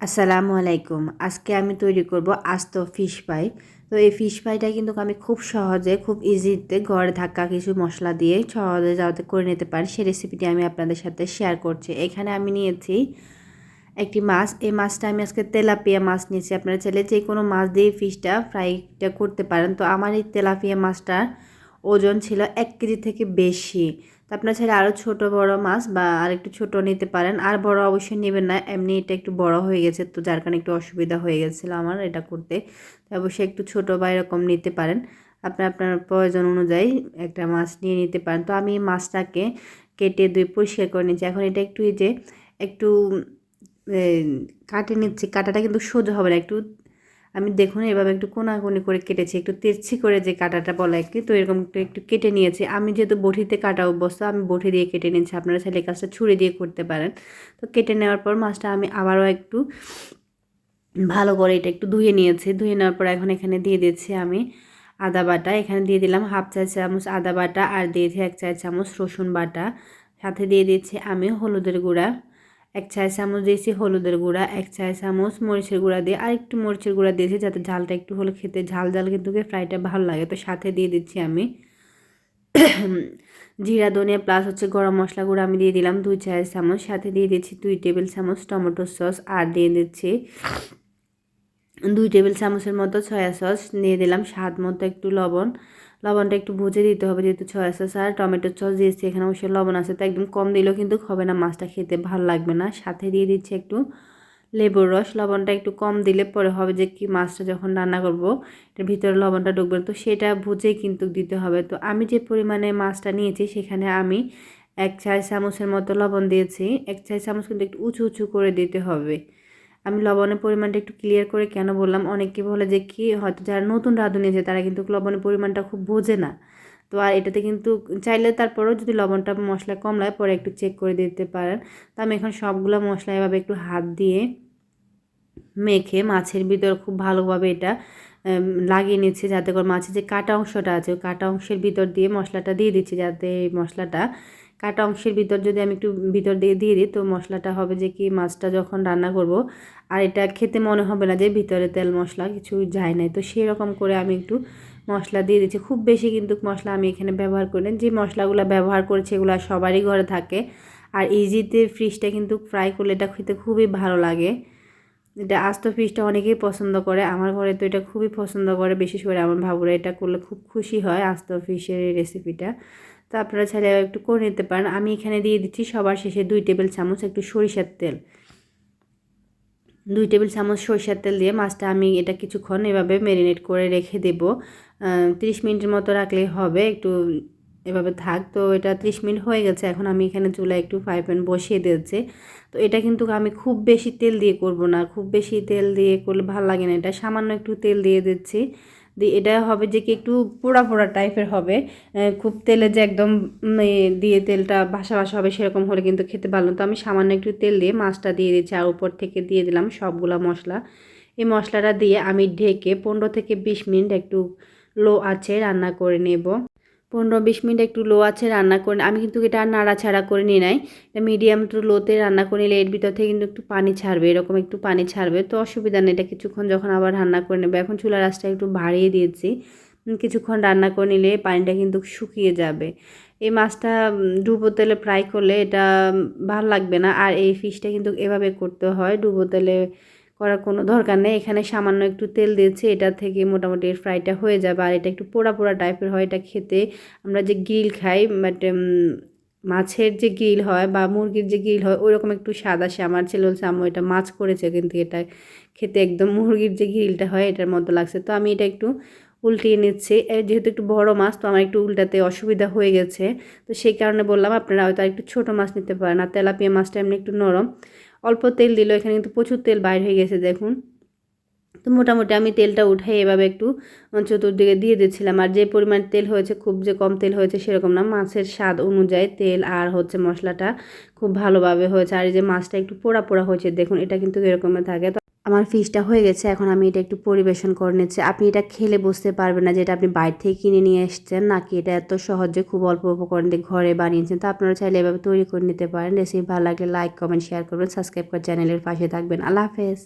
আসসালামু আলাইকুম। আজকে আমি তৈরি করব আস্ত ফিশ ফ্রাই তো এই ফিশ ফ্রাইটা কিন্তু আমি খুব সহজে, খুব ইজিতে ঘরে থাকা কিছু মশলা দিয়ে সহজে যাতে করে নিতে পারি। সেই রেসিপিটি আমি আপনাদের সাথে শেয়ার করছি। এখানে আমি নিয়েছি একটি মাছ। এই মাছটা আমি আজকে তেলাপিয়া মাছ নিয়েছি। আপনারা চাইলে যে কোনো মাছ দিয়ে ফিশটা ফ্রাইটা করতে পারেন। তো আমার এই তেলাপিয়া মাছটার ওজন ছিল এক কেজি থেকে বেশি। আপনার ছেলে আরও ছোট বড় মাছ বা আর একটু ছোটো নিতে পারেন। আর বড় অবশ্যই নেবেন না, এমনি এটা একটু বড় হয়ে গেছে তো যার কারণে একটু অসুবিধা হয়ে গেছিল আমার এটা করতে। তো অবশ্যই একটু ছোট বা এরকম নিতে পারেন। আপনি আপনার প্রয়োজন অনুযায়ী একটা মাছ নিয়ে নিতে পারেন। তো আমি মাছটাকে কেটে দুই পরিষ্কার করে নিচ্ছি এখন এটা একটু এই যে একটু কাটে নিচ্ছি। কাটাটা কিন্তু সোজা হবে না, একটু আমি দেখুন এভাবে একটু কোনাকুনি করে কেটেছি, একটু তেরছি করে যে কাটাটা বলা একটু তো এরকম একটু একটু কেটে নিয়েছি। আমি যেহেতু বটিতে কাটা অভ্যস্ত, আমি বটি দিয়ে কেটে নিয়েছি। আপনারা ছেলে কাজটা ছুরি দিয়ে করতে পারেন। তো কেটে নেওয়ার পর মাছটা আমি আবারও একটু ভালো করে এটা একটু ধুয়ে নিয়েছি। ধুয়ে নেওয়ার পর এখন এখানে দিয়ে দিচ্ছি আমি আদা বাটা। এখানে দিয়ে দিলাম হাফ চা চামচ আদা বাটা আর দিয়েছি এক চা চামচ রসুন বাটা। সাথে দিয়ে দিচ্ছি আমি হলুদের গুঁড়া। এক চায় চামচ দিয়েছি হলুদের গুঁড়া, এক চায় চামচ মরিচের গুঁড়া দিয়ে আর একটু মরিচের গুঁড়া দিয়েছি যাতে ঝালটা একটু হলে খেতে, ঝাল ঝাল কিন্তু ফ্রাইটা ভালো লাগে। তো সাথে দিয়ে দিচ্ছি আমি জিরা, ধনিয়া প্লাস হচ্ছে গরম মশলা গুঁড়ো আমি দিয়ে দিলাম দুই চার চামচ। সাথে দিয়ে দিচ্ছি দুই টেবিল চামচ টমেটো সস আর দিয়ে দিচ্ছি দুই টেবিল চামচের মতো সয়া সস দিয়ে দিলাম স্বাদ মতো একটু লবণ। লবণটা একটু বুঝে দিতে হবে, যেহেতু ছয় সস আর টমেটোর সস দিয়েছি, এখানে অবশ্যই লবণ আছে, তো একদম কম দিলেও কিন্তু হবে না, মাছটা খেতে ভালো লাগবে না। সাথে দিয়ে দিচ্ছি একটু লেবুর রস, লবণটা একটু কম দিলে পরে হবে যে কি মাছটা যখন রান্না করব এটার ভিতরে লবণটা ঢুকবে তো সেটা বুঝেই কিন্তু দিতে হবে। তো আমি যে পরিমাণে মাছটা নিয়েছি, সেখানে আমি এক চার চামচের মতো লবণ দিয়েছি, এক চার চামচ কিন্তু একটু উঁচু উঁচু করে দিতে হবে। আমি লবণের পরিমাণটা একটু ক্লিয়ার করে কেন বললাম? অনেকে বলে যে কি, হয়তো যারা নতুন রাঁধুনি আছে, তারা কিন্তু লবণের পরিমাণটা খুব বোঝে না। তো আর এটাতে কিন্তু চাইলে তারপরেও যদি লবণটা মশলা কম লাগে, পরে একটু চেক করে দিতে পারেন। তো আমি এখন সবগুলো মশলা এভাবে একটু হাত দিয়ে মেখে মাছের ভিতর খুব ভালোভাবে এটা লাগিয়ে নিচ্ছে যাতে করে মাছের যে কাটা অংশটা আছে, ওই কাটা অংশের ভিতর দিয়ে মশলাটা দিয়ে দিচ্ছি যাতে মশলাটা কাটা অংশের ভিতর যদি আমি একটু ভিতর দিয়ে দিয়ে দিই, তো মশলাটা হবে যে কি মাছটা যখন রান্না করব, আর এটা খেতে মনে হবে না যে ভিতরে তেল মশলা কিছু যায় নাই। তো সেই রকম করে আমি একটু মশলা দিয়ে দিচ্ছি। খুব বেশি কিন্তু মশলা আমি এখানে ব্যবহার করি যে মশলাগুলো ব্যবহার করেছি এগুলো সবারই ঘরে থাকে। আর ইজিতে ফ্রিজটা কিন্তু ফ্রাই করলে এটা খেতে খুবই ভালো লাগে। এটা আস্ত ফিশটা অনেকেই পছন্দ করে। আমার ঘরে তো এটা খুবই পছন্দ করে। বিশেষ করে আমার ভাবুরা এটা করলে খুব খুশি হয় আস্ত ফিশের এই রেসিপিটা তো আপনারা চাইলে একটু করে নিতে পারেন। আমি এখানে দিয়ে দিচ্ছি সবার শেষে দুই টেবিল চামচ একটু সরিষার তেল। দুই টেবিল চামচ সরিষার তেল দিয়ে মাছটা আমি এটা কিছুক্ষণ এভাবে ম্যারিনেট করে রেখে দেব। তিরিশ মিনিটের মতো রাখলেই হবে। একটু এভাবে থাক। তো এটা ত্রিশ মিনিট হয়ে গেছে। এখন আমি এখানে চুলায় একটু ফ্রাই প্যান বসিয়ে দিয়েছি। তো এটা কিন্তু আমি খুব বেশি তেল দিয়ে করব না। খুব বেশি তেল দিয়ে করলে ভালো লাগে না। এটা সামান্য একটু তেল দিয়ে দিচ্ছি। দিয়ে এটা হবে যে কি একটু পোড়া পোড়া টাইপের হবে। খুব তেলে যে একদম দিয়ে তেলটা ভাসা ভাসা হবে সেরকম হলে কিন্তু খেতে ভালো তো আমি সামান্য একটু তেল দিয়ে মাছটা দিয়ে দিয়েছি আর উপর থেকে দিয়ে দিলাম সবগুলা মশলা। এই মশলাটা দিয়ে আমি ঢেকে পনেরো থেকে বিশ মিনিট একটু লো আছে রান্না করে নেব। পনেরো বিশ মিনিট একটু লো আছে রান্না করে আমি কিন্তু এটা আর নাড়াছাড়া করে নিয়ে নাই। এটা মিডিয়াম একটু লোতে রান্না করে নিলে এর ভিতর থেকে কিন্তু একটু পানি ছাড়বে, এরকম একটু পানি ছাড়বে। তো অসুবিধা নেই, এটা কিছুক্ষণ যখন আবার রান্না করে নেবে। এখন চুলা রাসটা একটু বাড়িয়ে দিয়েছি। কিছুক্ষণ রান্না করে নিলে পানিটা কিন্তু শুকিয়ে যাবে। এই মাছটা ডুবো তেলে ফ্রাই করলে এটা ভালো লাগবে না। আর এই ফিশটা কিন্তু এভাবে করতে হয়, ডুবো তেলে করার কোনো দরকার নেই। এখানে সামান্য একটু তেল দিয়েছি, এটা থেকে মোটামুটি এর ফ্রাইটা হয়ে যাবে। আর এটা একটু পোড়া পোড়া টাইপের হয়, এটা খেতে আমরা যে গিল খাই, বাট মাছের যে গিল হয় বা মুরগির যে গিল হয় ওই রকম একটু স্বাদ আসে। আমার ছেলে বলছে, আম্মু, এটা মাছ করেছে কিন্তু এটা খেতে একদম মুরগির যে গ্রিলটা হয়, এটার মতো লাগছে। তো আমি এটা একটু উল্টিয়ে নিচ্ছি। যেহেতু একটু বড় মাছ, তো আমার একটু উল্টাতে অসুবিধা হয়ে গেছে। তো সেই কারণে বললাম, আপনারা হয়তো একটু ছোটো মাছ নিতে পারেন। আর তেলাপিয়া মাছটা এমনি একটু নরম। অল্প তেল দিল, এখানে কিন্তু প্রচুর তেল বাইর হয়ে গেছে, দেখুন। তো মোটামুটি আমি তেলটা উঠাই এভাবে একটু চতুর্দিকে দিয়ে দিচ্ছিলাম। আর যে পরিমাণ তেল হয়েছে, খুব যে কম তেল হয়েছে সেরকম না, মাছের স্বাদ অনুযায়ী তেল আর হচ্ছে মশলাটা খুব ভালোভাবে হয়েছে। আর এই যে মাছটা একটু পোড়া পোড়া হয়েছে, দেখুন, এটা কিন্তু এরকমই থাকে। আমার ফিশটা হয়ে গেছে, এখন আমি এটা একটু পরিবেশন করে নিচ্ছি। আপনি এটা খেলে বুঝতে পারবেন না যে এটা আপনি বাইরে থেকে কিনে নিয়ে এসছেন, নাকি এটা এত সহজে খুব অল্প উপকরণ দিয়ে ঘরে বানিয়েছেন। তো আপনারা চাইলে এভাবে তৈরি করে নিতে পারেন। রেসিপি ভালো লাগলে লাইক কমেন্ট শেয়ার করবেন সাবস্ক্রাইব করে চ্যানেলের পাশে থাকবেন। আল্লাহ হাফেজ।